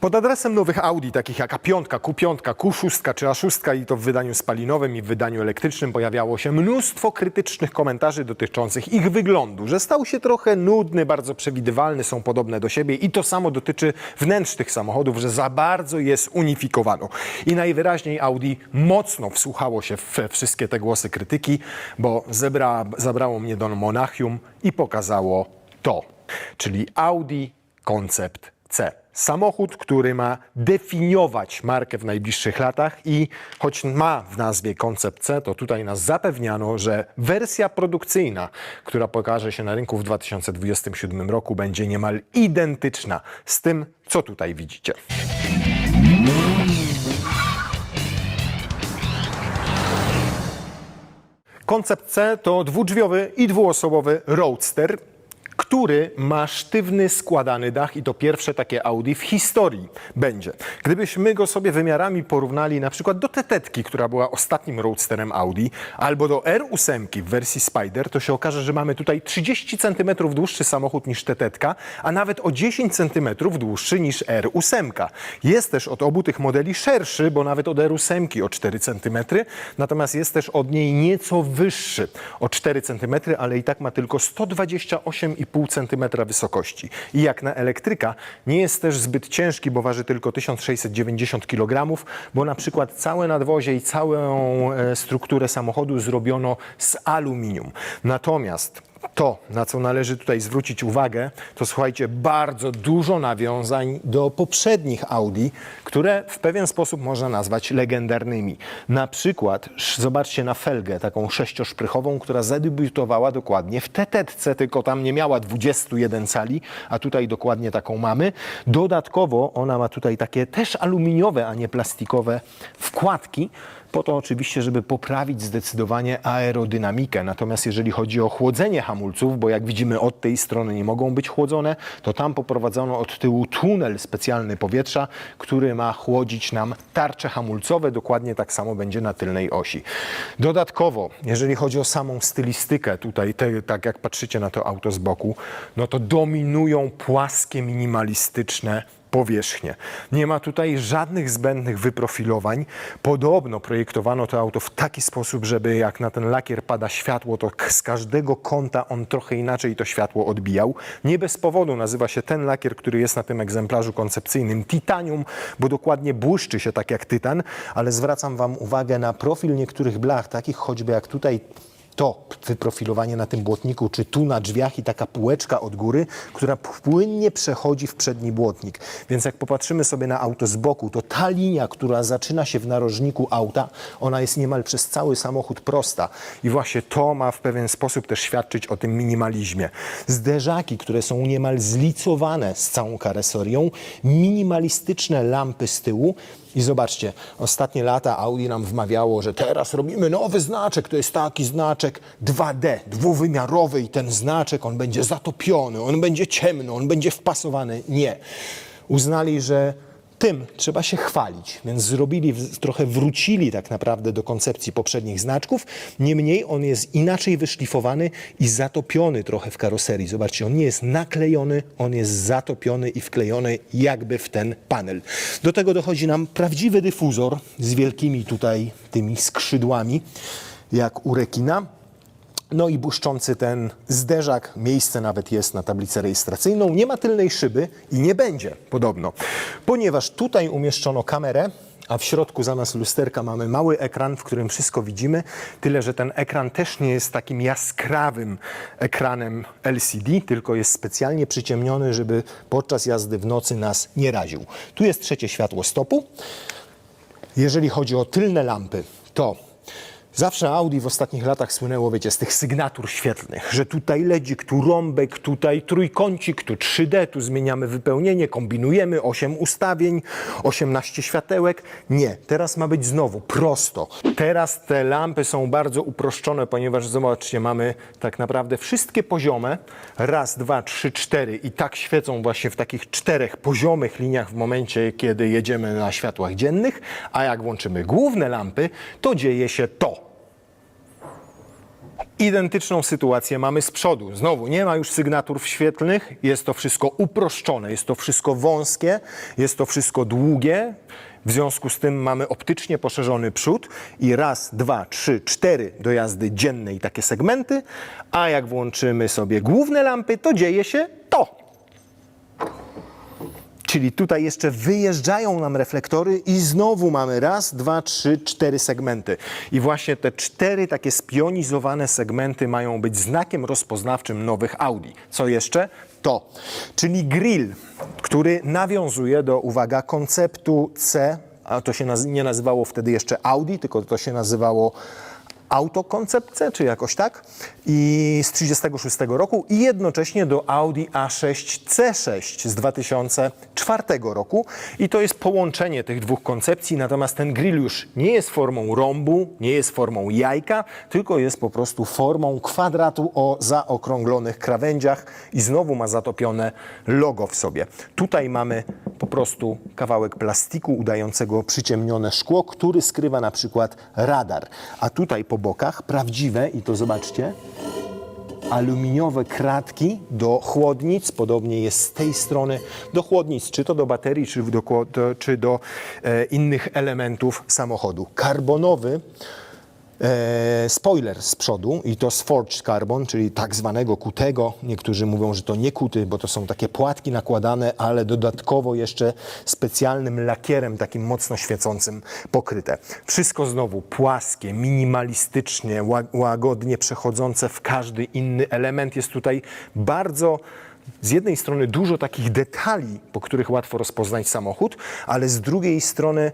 Pod adresem nowych Audi, takich jak A5, Q5, Q6 czy A6 i to w wydaniu spalinowym i w wydaniu elektrycznym pojawiało się mnóstwo krytycznych komentarzy dotyczących ich wyglądu, że stał się trochę nudny, bardzo przewidywalny, są podobne do siebie i to samo dotyczy wnętrz tych samochodów, że za bardzo je zunifikowano. I najwyraźniej Audi mocno wsłuchało się w wszystkie te głosy krytyki, bo zebra, zabrało mnie do Monachium i pokazało to, czyli Audi Concept C. Samochód, który ma definiować markę w najbliższych latach i choć ma w nazwie koncept C, to tutaj nas zapewniano, że wersja produkcyjna, która pokaże się na rynku w 2027 roku, będzie niemal identyczna z tym, co tutaj widzicie. Koncept C to dwudrzwiowy i dwuosobowy roadster, który ma sztywny, składany dach i to pierwsze takie Audi w historii będzie. Gdybyśmy go sobie wymiarami porównali na przykład do Tetetki, która była ostatnim roadsterem Audi, albo do R8 w wersji Spider, to się okaże, że mamy tutaj 30 cm dłuższy samochód niż Tetetka, a nawet o 10 cm dłuższy niż R8. Jest też od obu tych modeli szerszy, bo nawet od R8 o 4 cm, natomiast jest też od niej nieco wyższy o 4 cm, ale i tak ma tylko 128,5 cm wysokości. I jak na elektryka nie jest też zbyt ciężki, bo waży tylko 1690 kg, bo na przykład całe nadwozie i całą e, strukturę samochodu zrobiono z aluminium. Natomiast to, na co należy tutaj zwrócić uwagę, to słuchajcie, bardzo dużo nawiązań do poprzednich Audi, które w pewien sposób można nazwać legendarnymi. Na przykład, zobaczcie na felgę, taką sześcioszprychową, która zadebiutowała dokładnie w tetetce, tylko tam nie miała 21 cali, a tutaj dokładnie taką mamy. Dodatkowo ona ma tutaj takie też aluminiowe, a nie plastikowe wkładki, po to oczywiście, żeby poprawić zdecydowanie aerodynamikę. Natomiast jeżeli chodzi o chłodzenie hamulców, bo jak widzimy od tej strony nie mogą być chłodzone, to tam poprowadzono od tyłu tunel specjalny powietrza, który ma chłodzić nam tarcze hamulcowe. Dokładnie tak samo będzie na tylnej osi. Dodatkowo, jeżeli chodzi o samą stylistykę, tutaj te, tak jak patrzycie na to auto z boku, no to dominują płaskie, minimalistyczne powierzchnię. Nie ma tutaj żadnych zbędnych wyprofilowań. Podobno projektowano to auto w taki sposób, żeby jak na ten lakier pada światło, to z każdego kąta on trochę inaczej to światło odbijał. Nie bez powodu nazywa się ten lakier, który jest na tym egzemplarzu koncepcyjnym titanium, bo dokładnie błyszczy się tak jak tytan, ale zwracam Wam uwagę na profil niektórych blach, takich choćby jak tutaj to wyprofilowanie na tym błotniku, czy tu na drzwiach i taka półeczka od góry, która płynnie przechodzi w przedni błotnik. Więc jak popatrzymy sobie na auto z boku, to ta linia, która zaczyna się w narożniku auta, ona jest niemal przez cały samochód prosta. I właśnie to ma w pewien sposób też świadczyć o tym minimalizmie. Zderzaki, które są niemal zlicowane z całą karesorią, minimalistyczne lampy z tyłu, i zobaczcie, ostatnie lata Audi nam wmawiało, że teraz robimy nowy znaczek. To jest taki znaczek 2D, dwuwymiarowy i ten znaczek, on będzie zatopiony, on będzie ciemny, on będzie wpasowany. Nie. Uznali, że tym trzeba się chwalić, więc zrobili, trochę wrócili tak naprawdę do koncepcji poprzednich znaczków. Niemniej on jest inaczej wyszlifowany i zatopiony trochę w karoserii. Zobaczcie, on nie jest naklejony, on jest zatopiony i wklejony jakby w ten panel. Do tego dochodzi nam prawdziwy dyfuzor z wielkimi tutaj tymi skrzydłami, jak u rekina. No i błyszczący ten zderzak, miejsce nawet jest na tablicę rejestracyjną. Nie ma tylnej szyby i nie będzie podobno, ponieważ tutaj umieszczono kamerę, a w środku zamiast lusterka mamy mały ekran, w którym wszystko widzimy. Tyle, że ten ekran też nie jest takim jaskrawym ekranem LCD, tylko jest specjalnie przyciemniony, żeby podczas jazdy w nocy nas nie raził. Tu jest trzecie światło stopu. Jeżeli chodzi o tylne lampy, to zawsze Audi w ostatnich latach słynęło, wiecie, z tych sygnatur świetlnych, że tutaj ledzik, tu rąbek, tutaj trójkącik, tu 3D, tu zmieniamy wypełnienie, kombinujemy 8 ustawień, 18 światełek. Nie, teraz ma być znowu prosto. Teraz te lampy są bardzo uproszczone, ponieważ zobaczcie, mamy tak naprawdę wszystkie poziome, raz, dwa, trzy, cztery i tak świecą właśnie w takich czterech poziomych liniach w momencie, kiedy jedziemy na światłach dziennych, a jak włączymy główne lampy, to dzieje się to. Identyczną sytuację mamy z przodu. Znowu nie ma już sygnatur świetlnych, jest to wszystko uproszczone, jest to wszystko wąskie, jest to wszystko długie. W związku z tym mamy optycznie poszerzony przód i raz, dwa, trzy, cztery dojazdy dzienne i takie segmenty, a jak włączymy sobie główne lampy, to dzieje się to. Czyli tutaj jeszcze wyjeżdżają nam reflektory i znowu mamy raz, dwa, trzy, cztery segmenty. I właśnie te cztery takie spionizowane segmenty mają być znakiem rozpoznawczym nowych Audi. Co jeszcze? To, czyli grill, który nawiązuje do, uwaga, konceptu C, a to się naz- nie nazywało wtedy jeszcze Audi, tylko to się nazywało autokoncepcja, czy jakoś tak, i z 36 roku i jednocześnie do Audi A6 C6 z 2004 roku i to jest połączenie tych dwóch koncepcji, natomiast ten grill już nie jest formą rąbu, nie jest formą jajka, tylko jest po prostu formą kwadratu o zaokrąglonych krawędziach i znowu ma zatopione logo w sobie. Tutaj mamy po prostu kawałek plastiku udającego przyciemnione szkło, który skrywa na przykład radar. A tutaj po bokach prawdziwe, i to zobaczcie, aluminiowe kratki do chłodnic, podobnie jest z tej strony do chłodnic, czy to do baterii, czy do, czy do e, innych elementów samochodu. Karbonowy spoiler z przodu i to z forged carbon, czyli tak zwanego kutego. Niektórzy mówią, że to nie kuty, bo to są takie płatki nakładane, ale dodatkowo jeszcze specjalnym lakierem, takim mocno świecącym pokryte. Wszystko znowu płaskie, minimalistycznie, ła- łagodnie przechodzące w każdy inny element. Jest tutaj bardzo z jednej strony dużo takich detali, po których łatwo rozpoznać samochód, ale z drugiej strony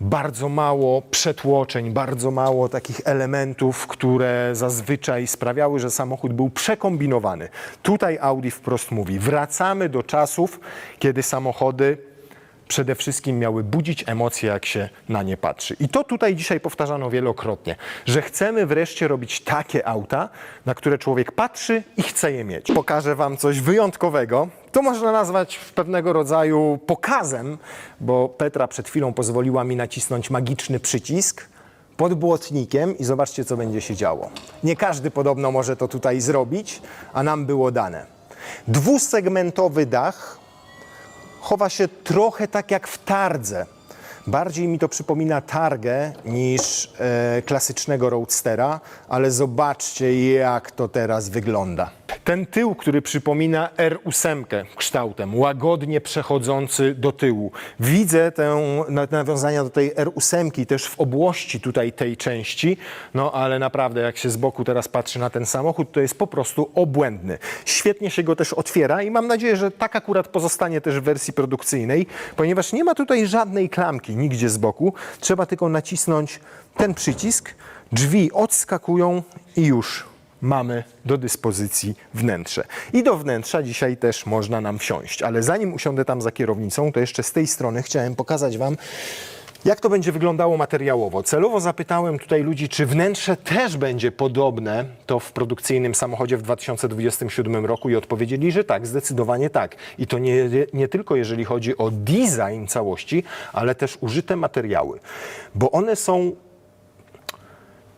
bardzo mało przetłoczeń, bardzo mało takich elementów, które zazwyczaj sprawiały, że samochód był przekombinowany. Tutaj Audi wprost mówi: wracamy do czasów, kiedy samochody przede wszystkim miały budzić emocje, jak się na nie patrzy. I to tutaj dzisiaj powtarzano wielokrotnie, że chcemy wreszcie robić takie auta, na które człowiek patrzy i chce je mieć. Pokażę Wam coś wyjątkowego. To można nazwać pewnego rodzaju pokazem, bo Petra przed chwilą pozwoliła mi nacisnąć magiczny przycisk pod błotnikiem i zobaczcie, co będzie się działo. Nie każdy podobno może to tutaj zrobić, a nam było dane. Dwusegmentowy dach chowa się trochę tak jak w tardze. Bardziej mi to przypomina targę niż e, klasycznego roadstera, ale zobaczcie jak to teraz wygląda. Ten tył, który przypomina R8 kształtem, łagodnie przechodzący do tyłu. Widzę tę na- nawiązania do tej R8 też w obłości tutaj tej części, no ale naprawdę jak się z boku teraz patrzy na ten samochód, to jest po prostu obłędny. Świetnie się go też otwiera i mam nadzieję, że tak akurat pozostanie też w wersji produkcyjnej, ponieważ nie ma tutaj żadnej klamki nigdzie z boku. Trzeba tylko nacisnąć ten przycisk, drzwi odskakują i już mamy do dyspozycji wnętrze. I do wnętrza dzisiaj też można nam wsiąść. Ale zanim usiądę tam za kierownicą, to jeszcze z tej strony chciałem pokazać Wam, jak to będzie wyglądało materiałowo. Celowo zapytałem tutaj ludzi, czy wnętrze też będzie podobne to w produkcyjnym samochodzie w 2027 roku i odpowiedzieli, że tak, zdecydowanie tak. I to nie, nie tylko jeżeli chodzi o design całości, ale też użyte materiały, bo one są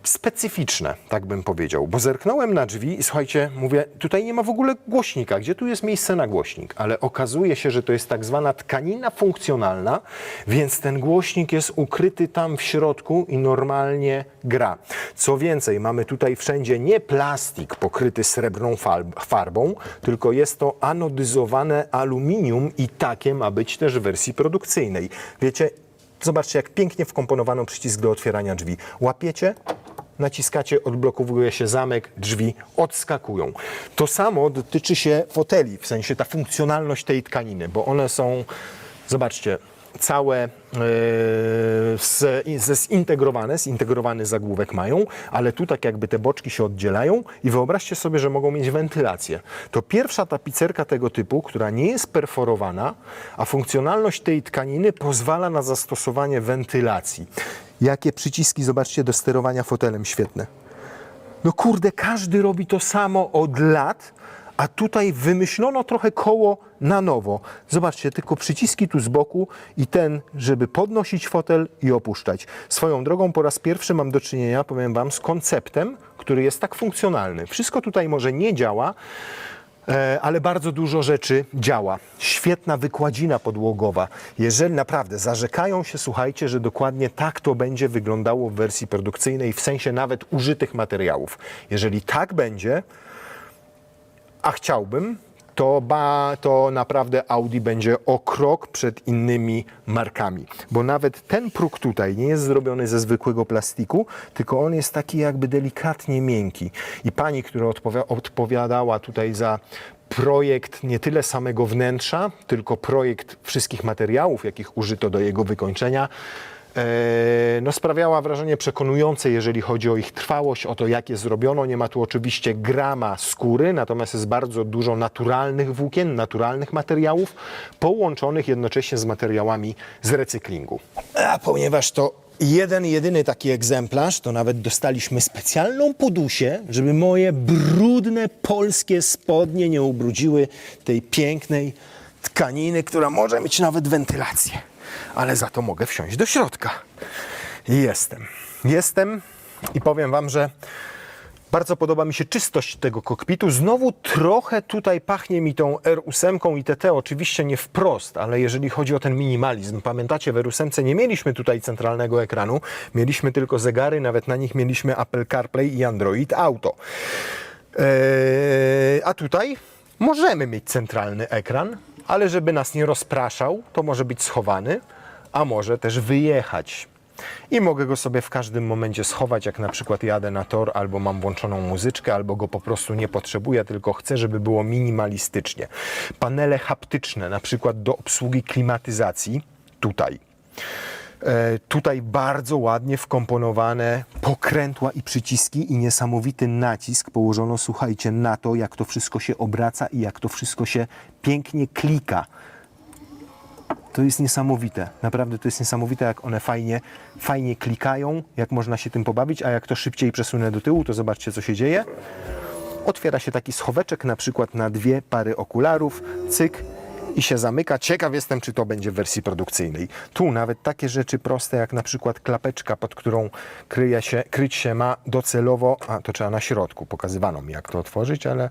specyficzne, tak bym powiedział, bo zerknąłem na drzwi i słuchajcie, mówię, tutaj nie ma w ogóle głośnika, gdzie tu jest miejsce na głośnik, ale okazuje się, że to jest tak zwana tkanina funkcjonalna, więc ten głośnik jest ukryty tam w środku i normalnie gra. Co więcej, mamy tutaj wszędzie nie plastik pokryty srebrną farb- farbą, tylko jest to anodyzowane aluminium i takie ma być też w wersji produkcyjnej. Wiecie, Zobaczcie, jak pięknie wkomponowano przycisk do otwierania drzwi. Łapiecie, naciskacie, odblokowuje się zamek, drzwi odskakują. To samo dotyczy się foteli, w sensie ta funkcjonalność tej tkaniny, bo one są, zobaczcie, całe ze zintegrowane, zintegrowany zagłówek mają, ale tu tak jakby te boczki się oddzielają i wyobraźcie sobie, że mogą mieć wentylację. To pierwsza tapicerka tego typu, która nie jest perforowana, a funkcjonalność tej tkaniny pozwala na zastosowanie wentylacji. Jakie przyciski, zobaczcie, do sterowania fotelem, świetne. No kurde, każdy robi to samo od lat, a tutaj wymyślono trochę koło na nowo. Zobaczcie, tylko przyciski tu z boku i ten, żeby podnosić fotel i opuszczać. Swoją drogą po raz pierwszy mam do czynienia, powiem Wam, z konceptem, który jest tak funkcjonalny. Wszystko tutaj może nie działa, ale bardzo dużo rzeczy działa. Świetna wykładzina podłogowa. Jeżeli naprawdę zarzekają się, słuchajcie, że dokładnie tak to będzie wyglądało w wersji produkcyjnej, w sensie nawet użytych materiałów. Jeżeli tak będzie, a chciałbym, to, ba, to naprawdę Audi będzie o krok przed innymi markami. Bo nawet ten próg tutaj nie jest zrobiony ze zwykłego plastiku, tylko on jest taki jakby delikatnie miękki. I pani, która odpowia- odpowiadała tutaj za projekt nie tyle samego wnętrza, tylko projekt wszystkich materiałów, jakich użyto do jego wykończenia, no, sprawiała wrażenie przekonujące, jeżeli chodzi o ich trwałość, o to, jak je zrobiono. Nie ma tu oczywiście grama skóry, natomiast jest bardzo dużo naturalnych włókien, naturalnych materiałów, połączonych jednocześnie z materiałami z recyklingu. A ponieważ to jeden, jedyny taki egzemplarz, to nawet dostaliśmy specjalną podusię, żeby moje brudne polskie spodnie nie ubrudziły tej pięknej tkaniny, która może mieć nawet wentylację. Ale za to mogę wsiąść do środka. Jestem. Jestem i powiem Wam, że bardzo podoba mi się czystość tego kokpitu. Znowu trochę tutaj pachnie mi tą R8 i TT, oczywiście nie wprost, ale jeżeli chodzi o ten minimalizm. Pamiętacie, w R8 nie mieliśmy tutaj centralnego ekranu, mieliśmy tylko zegary, nawet na nich mieliśmy Apple CarPlay i Android Auto. Eee, a tutaj możemy mieć centralny ekran, ale żeby nas nie rozpraszał, to może być schowany, a może też wyjechać. I mogę go sobie w każdym momencie schować, jak na przykład jadę na tor, albo mam włączoną muzyczkę, albo go po prostu nie potrzebuję, tylko chcę, żeby było minimalistycznie. Panele haptyczne, na przykład do obsługi klimatyzacji, tutaj. E, Tutaj bardzo ładnie wkomponowane pokrętła i przyciski i niesamowity nacisk położono, słuchajcie, na to, jak to wszystko się obraca i jak to wszystko się pięknie klika. To jest niesamowite. Naprawdę to jest niesamowite, jak one fajnie, fajnie klikają, jak można się tym pobawić, a jak to szybciej przesunę do tyłu, to zobaczcie, co się dzieje. Otwiera się taki schoweczek na przykład na dwie pary okularów, cyk i się zamyka. Ciekaw jestem, czy to będzie w wersji produkcyjnej. Tu nawet takie rzeczy proste, jak na przykład klapeczka, pod którą kryje się, kryć się ma docelowo, a to trzeba na środku, pokazywano mi jak to otworzyć, ale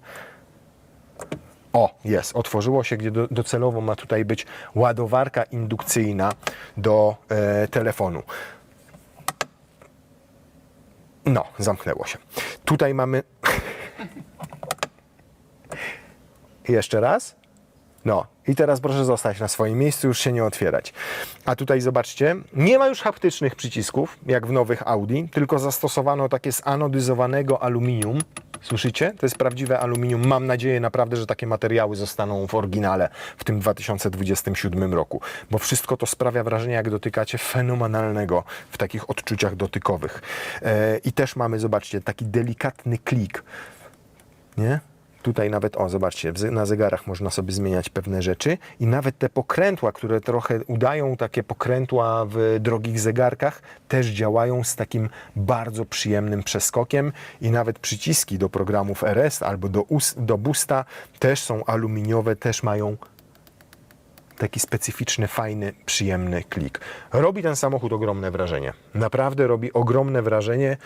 o, jest, otworzyło się, gdzie do, docelowo ma tutaj być ładowarka indukcyjna do e, telefonu. No, zamknęło się. Tutaj mamy. Jeszcze raz. No, i teraz proszę zostać na swoim miejscu, już się nie otwierać. A tutaj zobaczcie, nie ma już haptycznych przycisków, jak w nowych Audi, tylko zastosowano takie zanodyzowanego aluminium. Słyszycie? To jest prawdziwe aluminium. Mam nadzieję naprawdę, że takie materiały zostaną w oryginale w tym 2027 roku, bo wszystko to sprawia wrażenie, jak dotykacie fenomenalnego w takich odczuciach dotykowych. E, I też mamy, zobaczcie, taki delikatny klik. Nie? Tutaj nawet, o zobaczcie, na zegarach można sobie zmieniać pewne rzeczy i nawet te pokrętła, które trochę udają takie pokrętła w drogich zegarkach, też działają z takim bardzo przyjemnym przeskokiem i nawet przyciski do programów RS albo do, do Boosta też są aluminiowe, też mają taki specyficzny, fajny, przyjemny klik. Robi ten samochód ogromne wrażenie. Naprawdę robi ogromne wrażenie.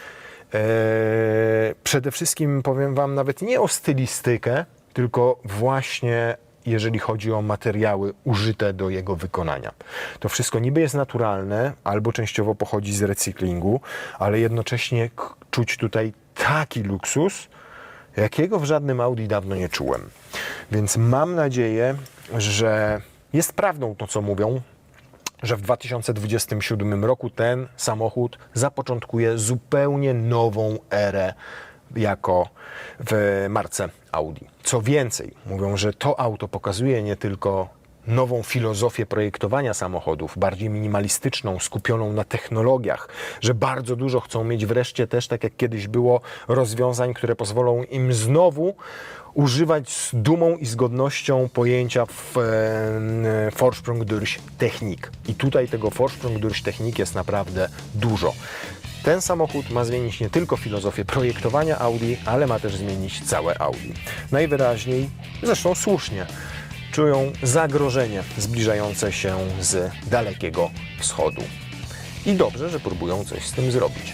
Eee, przede wszystkim powiem Wam nawet nie o stylistykę, tylko właśnie jeżeli chodzi o materiały użyte do jego wykonania. To wszystko niby jest naturalne, albo częściowo pochodzi z recyklingu, ale jednocześnie czuć tutaj taki luksus, jakiego w żadnym Audi dawno nie czułem. Więc mam nadzieję, że jest prawdą to, co mówią, że w 2027 roku ten samochód zapoczątkuje zupełnie nową erę jako w marce Audi. Co więcej, mówią, że to auto pokazuje nie tylko nową filozofię projektowania samochodów, bardziej minimalistyczną, skupioną na technologiach, że bardzo dużo chcą mieć wreszcie też, tak jak kiedyś było, rozwiązań, które pozwolą im znowu używać z dumą i z godnością pojęcia w, e, Vorsprung durch Technik. I tutaj tego Vorsprung durch Technik jest naprawdę dużo. Ten samochód ma zmienić nie tylko filozofię projektowania Audi, ale ma też zmienić całe Audi. Najwyraźniej, zresztą słusznie, czują zagrożenie zbliżające się z dalekiego wschodu. I dobrze, że próbują coś z tym zrobić.